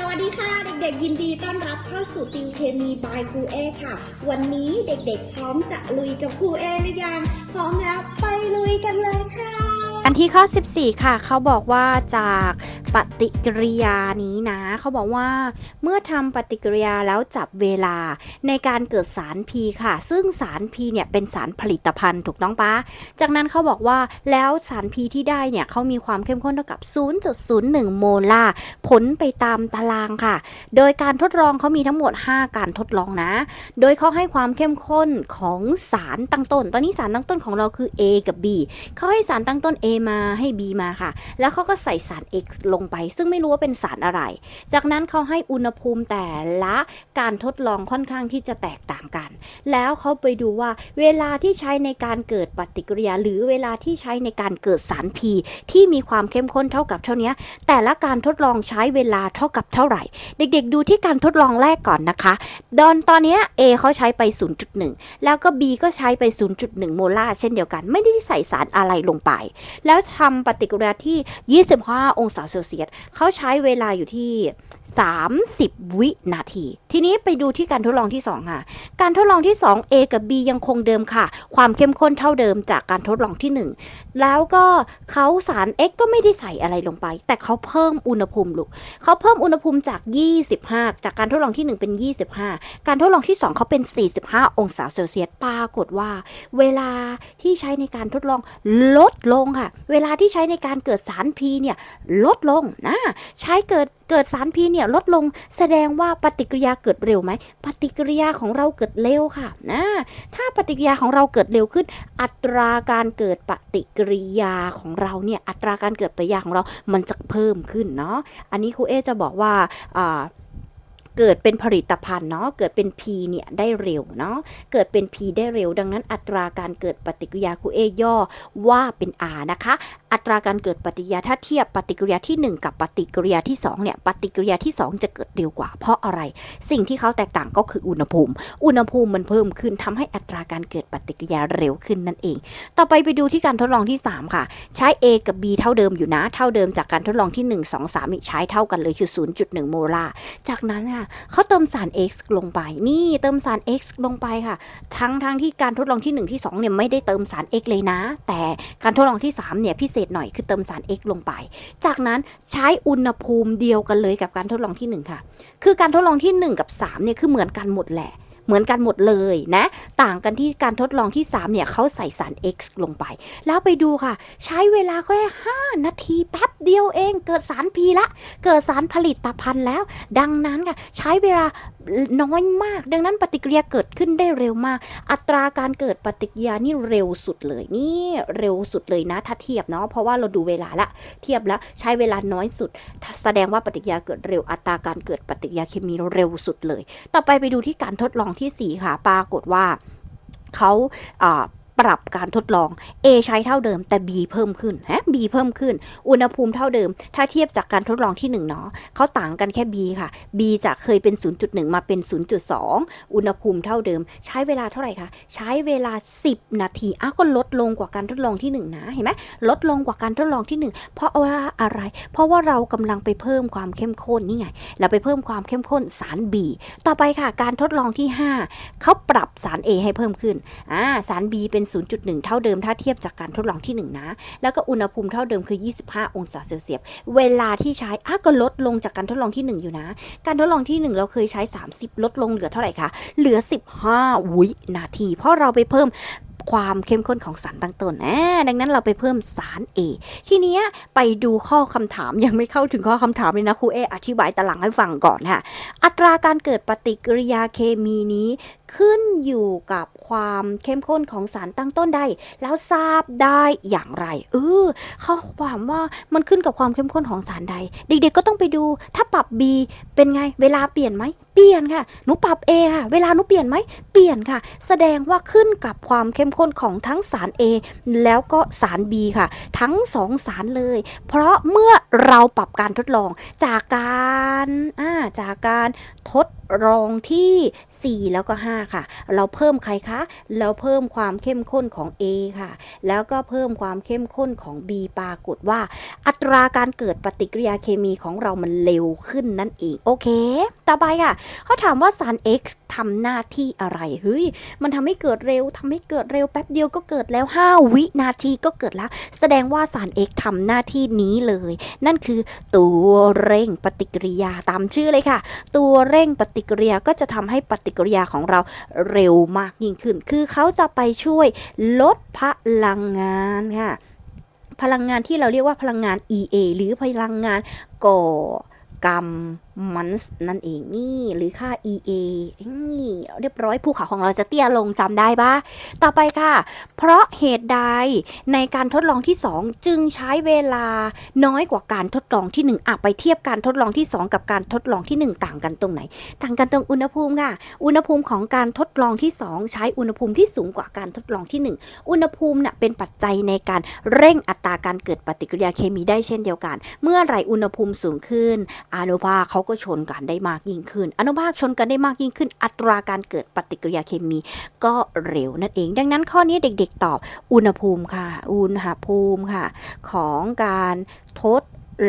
สวัสดีค่ะ เด็กๆ ยินดีต้อนรับเข้าสู่ติวเคมีบายครูเอค่ะ วันนี้เด็กๆ พร้อมจะลุยกับครูเอหรือยัง พร้อมแล้วไปลุยกันเลยค่ะ อันที่ข้อ 14 ค่ะ เขาบอกว่าจาก ปฏิกิริยานี้นะเขาบอกว่า เมื่อทำปฏิกิริยาแล้วจับเวลาในการเกิดสาร P ค่ะ ซึ่งสาร P เนี่ยเป็นสารผลิตภัณฑ์ถูกต้องปะจากนั้นเขาบอกว่าแล้วสาร P ที่ได้เนี่ยเขามีความเข้มข้นเท่ากับ 0.01 โมลาร์ผลไปตามตารางค่ะ โดยการทดลองเขามีทั้งหมด 5 การทดลองนะ โดยเขาให้ความเข้มข้นของสารตั้งต้น ตอนนี้สารตั้งต้นของเราคือ A กับ B เขาให้สารตั้งต้น A มาให้ B มาค่ะ แล้วเขาก็ใส่สาร X ลงไป ซึ่งไม่รู้ว่าเป็นสารอะไร จากนั้นเขาให้อุณหภูมิแต่ละการทดลองค่อนข้างที่จะแตกต่างกัน แล้วเขาไปดูว่าเวลาที่ใช้ในการเกิดปฏิกิริยา หรือเวลาที่ใช้ในการเกิดสาร P ที่มีความเข้มข้นเท่ากับเท่านี้แต่ละการทดลองใช้เวลาเท่ากับเท่าไหร่ เด็กๆ ดูที่การทดลองแรกก่อนนะคะดอนตอนนี้ A เขาใช้ไป 0.1 แล้วก็ B ก็ใช้ไป 0.1 โมลาร์เช่นเดียวกัน ไม่ได้ใส่สารอะไรลงไป แล้วทำปฏิกิริยาที่ 25 องศาเซลเซียสเขาใช้เวลาอยู่ที่ 30 วินาที ทีนี้ไปดูที่การทดลองที่ 2 ค่ะ การทดลองที่ 2 A กับ B ยังคงเดิมค่ะ ความเข้มข้นเท่าเดิมจากการทดลองที่ 1 แล้วก็เขาสาร X ก็ไม่ได้ใส่อะไรลงไป แต่เขาเพิ่มอุณหภูมิลูกเขาเพิ่มอุณหภูมิจาก 25 จากการทดลองที่ 1 เป็น 25 การทดลองที่ 2 เขาเป็น 45 องศาเซลเซียสปรากฏว่า เวลาที่ใช้ในการทดลองลดลงค่ะ เวลาที่ใช้ในการเกิดสารพีเนี่ยลดลงนะใช้เกิด เกิดสารพีเนี่ยลดลงแสดงว่าปฏิกิริยาเกิดเร็วไหมปฏิกิริยาของเราเกิดเร็วค่ะนะถ้าปฏิกิริยาของเราเกิดเร็วขึ้น อัตราการเกิดปฏิกิริยาของเราเนี่ยอัตราการเกิดปฏิกิริยาของเรามันจะเพิ่มขึ้นเนาะอันนี้ครูเอจะบอกว่าอ่า เกิดเป็นผลิตภัณฑ์เนาะเกิดเป็น P เนี่ยได้เร็วเนาะเกิดเป็น P ได้เร็ว ดังนั้นอัตราการเกิดปฏิกิริยาคูเอย่อว่าเป็น R นะคะ อัตราการเกิดปฏิกิริยาถ้าเทียบปฏิกิริยาที่ 1 กับปฏิกิริยาที่2เนี่ยปฏิกิริยาที่ 2 จะเกิดเร็วกว่าเพราะอะไร สิ่งที่เขาแตกต่างก็คืออุณหภูมิ อุณหภูมิมันเพิ่มขึ้นทำให้อัตราการเกิดปฏิกิริยาเร็วขึ้นนั่นเอง ต่อไปไปดูที่การทดลองที่ 3 ค่ะ ใช้ A กับ B เท่าเดิมอยู่นะ เท่าเดิมจากการทดลองที่ 1 2 3นี่ใช้เท่ากันเลยคือ 0.1 โมลาร์จากนั้นค่ะเขาเติมสาร X ลงไป นี่เติมสาร X ลงไปค่ะ ทั้งทั้งที่การทดลองที่ 1 ที่ 2เนี่ยไม่ได้เติมสาร X เลยนะ แต่การทดลองที่3เนี่ยพิเศษหน่อยคือเติมสาร X ลงไป จากนั้นใช้อุณหภูมิเดียวกันเลยกับการทดลองที่ 1 ค่ะ คือการทดลองที่ 1 กับ3เนี่ยคือเหมือนกันหมดแหละ เหมือนกันหมดเลยนะ ต่างกันที่การทดลองที่ 3 เนี่ยเขาใส่สาร X ลงไป แล้วไปดูค่ะ ใช้เวลาแค่5นาทีแป๊บเดียวเองเกิดสารพีละ เกิดสารผลิตภัณฑ์แล้ว ดังนั้นค่ะ ใช้เวลาน้อยมาก ดังนั้นปฏิกิริยาเกิดขึ้นได้เร็วมาก อัตราการเกิดปฏิกิริยานี่เร็วสุดเลยนี่เร็วสุดเลยนะ ถ้าเทียบเนาะเพราะว่าเราดูเวลาละเทียบแล้วใช้เวลาน้อยสุด แสดงว่าปฏิกิริยาเกิดเร็วอัตราการเกิดปฏิกิริยาเคมีเร็วสุดเลย ต่อไปไปดูที่การทดลองทีสี่ 4 ค่ะ ปรากฏว่าเขาอ่า ปรับการทดลอง A ใช้เท่าเดิมแต่ B เพิ่มขึ้นฮะ B เพิ่มขึ้น อุณหภูมิเท่าเดิม ถ้าเทียบจากการทดลองที่1เนาะเขาต่างกันแค่ B ค่ะ B จากเคยเป็น 0.1 มาเป็น 0.2 อุณหภูมิเท่าเดิม ใช้เวลาเท่าไหร่คะ ใช้เวลา 10 นาทีอ้าวก็ลดลงกว่าการทดลองที่ 1 นะ เห็นไหมลดลงกว่าการทดลองที่ 1 เพราะว่าอะไร เพราะว่าเรากำลังไปเพิ่มความเข้มข้นนี่ไง เราไปเพิ่มความเข้มข้นสาร B ต่อไปค่ะ การทดลองที่ 5เขาปรับสาร A ให้เพิ่มขึ้นอ่าสาร B เป็น0.1 เท่าเดิมถ้าเทียบจากการทดลองที่ 1 นะ แล้วก็อุณหภูมิเท่าเดิมคือ 25 องศาเซลเซียส เวลาที่ใช้อะก็ลดลงจากการทดลองที่ 1 อยู่นะ การทดลองที่ 1 เราเคยใช้ 30 ลดลงเหลือเท่าไหร่คะ เหลือ 15 วินาที เพราะเราไปเพิ่ม ความเข้มข้นของสารตั้งต้นอ่าดังนั้นเราไปเพิ่มสาร A ทีเนี้ยไปดูข้อคำถามยังไม่เข้าถึงข้อคำถามเลยนะครูเออธิบายตารางให้ฟังก่อนค่ะ อัตราการเกิดปฏิกิริยาเคมีนี้ขึ้นอยู่กับความเข้มข้นของสารตั้งต้นใด แล้วทราบได้อย่างไร เออเขาความว่ามันขึ้นกับความเข้มข้นของสารใด เด็กๆก็ต้องไปดู ถ้าปรับ B เป็นไง เวลาเปลี่ยนไหม เปลี่ยนค่ะ หนูปรับ A ค่ะ เวลาหนูเปลี่ยนไหม เปลี่ยนค่ะ แสดงว่าขึ้นกับความเข้มข้นของทั้งสาร A แล้วก็สาร B ค่ะ ทั้งสองสารเลย เพราะเมื่อเราปรับการทดลองจากการอ่าจากการ ทดลองที่ 4 แล้วก็ 5 ค่ะ เราเพิ่มใครคะ เราเพิ่มความเข้มข้นของ A ค่ะ แล้วก็เพิ่มความเข้มข้นของ B ปรากฏว่า อัตราการเกิดปฏิกิริยาเคมีของเรามันเร็วขึ้นนั่นเอง โอเค ต่อไปค่ะ เขาถามว่าสาร X ทำหน้าที่อะไร เฮ้ย มันทำให้เกิดเร็วทำให้เกิดเร็วแป๊บเดียวก็เกิดแล้ว 5 วินาทีก็เกิดแล้ว แสดงว่าสาร X ทำหน้าที่นี้เลย นั่นคือตัวเร่งปฏิกิริยาตามชื่อเลยค่ะ ตัวเร่งร่งปฏิกิริยาก็จะทำให้ปฏิกิริยาของเราเร็วมากยิ่งขึ้น คือเขาจะไปช่วยลดพลังงานค่ะ พลังงานที่เราเรียกว่าพลังงาน EA หรือพลังงานก่อกรรม มันส์นั่นเองนี่หรือค่า EA นี่เรียบร้อยภูเขาของเราจะเตี้ยลงจำได้ปะต่อไปค่ะ เพราะเหตุใดในการทดลองที่ 2 จึงใช้เวลาน้อยกว่าการทดลองที่1อะไปเทียบการทดลองที่ 2 กับการทดลองที่ 1 ต่างกันตรงไหน ต่างกันตรงอุณหภูมิค่ะ อุณหภูมิของการทดลองที่ 2 ใช้อุณหภูมิที่สูงกว่าการทดลองที่ 1 อุณหภูมิน่ะเป็นปัจจัยในการเร่งอัตราการเกิดปฏิกิริยาเคมีได้เช่นเดียวกัน เมื่อไรอุณหภูมิสูงขึ้นอนุภาคเขาก็ชนกันได้มากยิ่งขึ้น อนุภาคชนกันได้มากยิ่งขึ้น อัตราการเกิดปฏิกิริยาเคมี ก็เร็วนั่นเอง ดังนั้นข้อนี้เด็กๆตอบอุณหภูมิค่ะ อุณหภูมิค่ะ ของการทด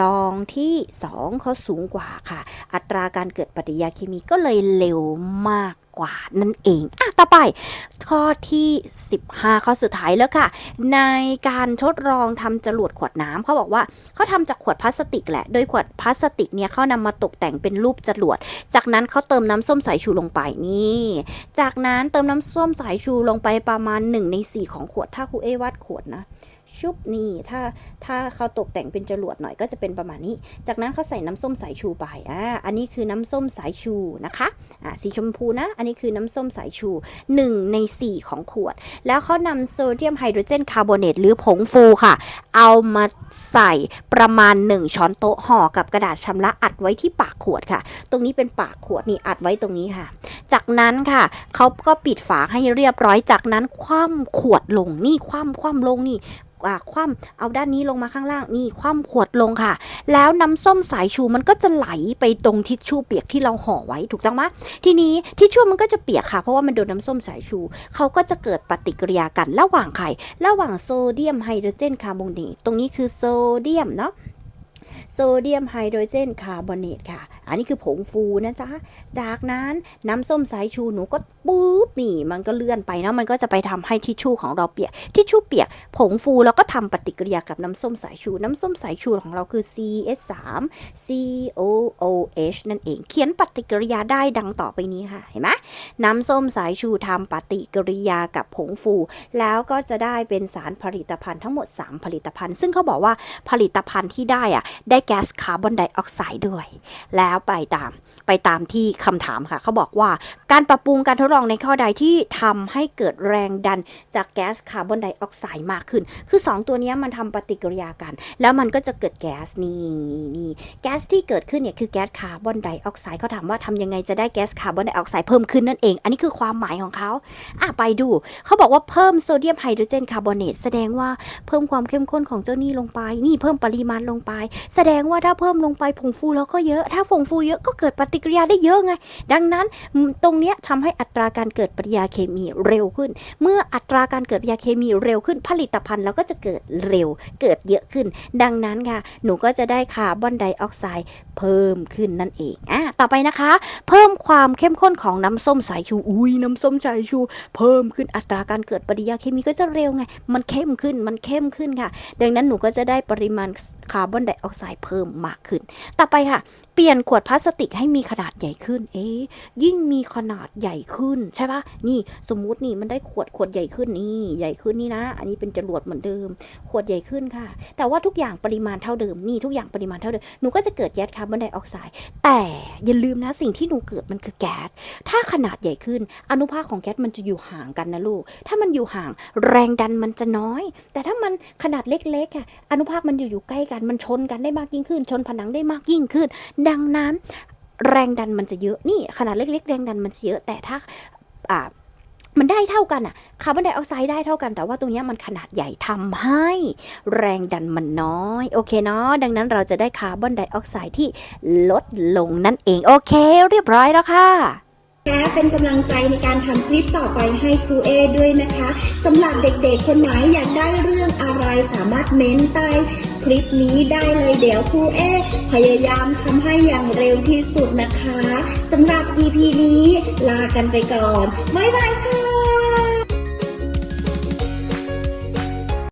ลองที่ 2 เขาสูงกว่าค่ะ อัตราการเกิดปฏิกิริยาเคมีก็เลยเร็วมากกว่านั่นเองอะต่อไปข้อที่ 15 ข้อสุดท้ายแล้วค่ะ ในการทดลองทำจรวดขวดน้ำเขาบอกว่าเขาทำจากขวดพลาสติกแหละ โดยขวดพลาสติกเนี่ยเขานำมาตกแต่งเป็นรูปจรวด จากนั้นเขาเติมน้ำส้มสายชูลงไปนี่ จากนั้นเติมน้ำส้มสายชูลงไปประมาณ1ใน4ของขวดถ้าครูเอวัดขวดนะ ชุบนี่ถ้าถ้าเขาตกแต่งเป็นจรวดหน่อยก็จะเป็นประมาณนี้ จากนั้นเขาใส่น้ำส้มสายชูไปอ่าอันนี้คือน้ำส้มสายชูนะคะอ่าสีชมพูนะ อันนี้คือน้ำส้มสายชู 1 ใน 4 ของขวด แล้วเขานำโซเดียมไฮโดรเจนคาร์บอเนตหรือผงฟูค่ะ เอามาใส่ประมาณ 1 ช้อนโต๊ะห่อกับกระดาษชำระอัดไว้ที่ปากขวดค่ะ ตรงนี้เป็นปากขวดนี่อัดไว้ตรงนี้ค่ะ จากนั้นค่ะเขาก็ปิดฝาให้เรียบร้อยจากนั้นคว่ำขวดลงนี่คว่ำคว่ำลงนี่ คว่ำเอาด้านนี้ลงมาข้างล่างนี่คว่ำขวดลงค่ะ แล้วน้ำส้มสายชูมันก็จะไหลไปตรงทิชชู่เปียกที่เราห่อไว้ถูกต้องไหมทีนี้ทิชชู่มันก็จะเปียกค่ะ เพราะว่ามันโดนน้ำส้มสายชูเขาก็จะเกิดปฏิกิริยากันระหว่างใครระหว่างโซเดียมไฮโดรเจนคาร์บอเนตตรงนี้คือโซเดียมเนาะโซเดียมไฮโดรเจนคาร์บอเนตค่ะ อันนี้คือผงฟูนะจ๊ะ จากนั้นน้ำส้มสายชูหนูก็ ปุ๊บนี่มันก็เลื่อนไปเนาะมันก็จะไปทำให้ทิชชู่ของเราเปียกทิชชู่เปียกผงฟูแล้วก็ทำปฏิกิริยากับน้ำส้มสายชู น้ำส้มสายชูของเราคือ CS3 COOH นั่นเอง เขียนปฏิกิริยาได้ดังต่อไปนี้ค่ะเห็นไหมน้ำส้มสายชูทำปฏิกิริยากับผงฟู แล้วก็จะได้เป็นสารผลิตภัณฑ์ทั้งหมด 3 ผลิตภัณฑ์ ซึ่งเขาบอกว่าผลิตภัณฑ์ที่ได้อะได้แก๊สคาร์บอนไดออกไซด์ด้วย แล้วไปตามไปตามที่คำถามค่ะ เขาบอกว่าการปรับปรุงการทดลององในข้อใดที่ทำให้เกิดแรงดันจากแก๊สคาร์บอนไดออกไซด์มากขึ้น คือ 2 ตัวนี้มันทำปฏิกิริยากัน แล้วมันก็จะเกิดแก๊สนี่นี่แก๊สที่เกิดขึ้นเนี่ยคือแก๊สคาร์บอนไดออกไซด์เขาถามว่าทำยังไงจะได้แก๊สคาร์บอนไดออกไซด์เพิ่มขึ้นนั่นเอง อันนี้คือความหมายของเขาอะไปดู เขาบอกว่าเพิ่มโซเดียมไฮโดรเจนคาร์บอเนตแสดงว่าเพิ่มความเข้มข้นของเจ้านี่ลงไป นี่เพิ่มปริมาณลงไป แสดงว่าถ้าเพิ่มลงไปผงฟูแล้วก็เยอะ ถ้าผงฟูเยอะก็เกิดปฏิกิริยาได้เยอะไง ดังนั้นตรงเนี้ยทำให้อัตราราการเกิดปฏิกิริยาเคมีเร็วขึ้น เมื่ออัตราการเกิดปฏิกิริยาเคมีเร็วขึ้น ผลิตภัณฑ์เราก็จะเกิดเร็ว เกิดเยอะขึ้น ดังนั้นค่ะ หนูก็จะได้คาร์บอนไดออกไซด์เพิ่มขึ้นนั่นเองอะต่อไปนะคะ เพิ่มความเข้มข้นของน้ำส้มสายชู อุ้ยน้ำส้มสายชู เพิ่มขึ้นอัตราการเกิดปฏิกิริยาเคมีก็จะเร็วไง มันเข้มขึ้น มันเข้มขึ้นค่ะ ดังนั้นหนูก็จะได้ปริมาณ คาร์บอนไดออกไซด์เพิ่มมากขึ้น ต่อไปค่ะ เปลี่ยนขวดพลาสติกให้มีขนาดใหญ่ขึ้น เอ๊ยิ่งมีขนาดใหญ่ขึ้นใช่ปะนี่สมมุตินี่มันได้ขวดขวดใหญ่ขึ้นนี่ใหญ่ขึ้นนี่นะ อันนี้เป็นจรวดเหมือนเดิม ขวดใหญ่ขึ้นค่ะ แต่ว่าทุกอย่างปริมาณเท่าเดิมนี่ทุกอย่างปริมาณเท่าเดิมหนูก็จะเกิดแก๊สคาร์บอนไดออกไซด์แต่อย่าลืมนะสิ่งที่หนูเกิดมันคือแก๊สถ้าขนาดใหญ่ขึ้น อนุภาคของแก๊สมันจะอยู่ห่างกันนะลูก ถ้ามันอยู่ห่างแรงดันมันจะน้อย แต่ถ้ามันขนาดเล็กๆค่ะอนุภาคมันอยู่อยู่ใกล้กันมันชนกันได้มากยิ่งขึ้น ชนผนังได้มากยิ่งขึ้น ดังนั้นแรงดันมันจะเยอะนี่ขนาดเล็ก ๆ แรงดันมันจะเยอะแต่ถ้าอ่ามันได้เท่ากันอะคาร์บอนไดออกไซด์ได้เท่ากันแต่ว่าตรงนี้มันขนาดใหญ่ทำให้ แรงดันมันน้อย โอเคเนาะดังนั้นเราจะได้คาร์บอนไดออกไซด์ที่ลดลงนั่นเอง โอเค เรียบร้อยแล้วค่ะ และเป็นกำลังใจในการทำคลิปต่อไปให้ครูเอด้วยนะคะสำหรับเด็กๆ คนไหนอยากได้เรื่องอะไรสามารถเม้นใต้คลิปนี้ได้เลยเดี๋ยวครูเอพยายามทำให้อย่างเร็วที่สุดนะคะสำหรับ EP นี้ลากันไปก่อน บ๊ายบายค่ะ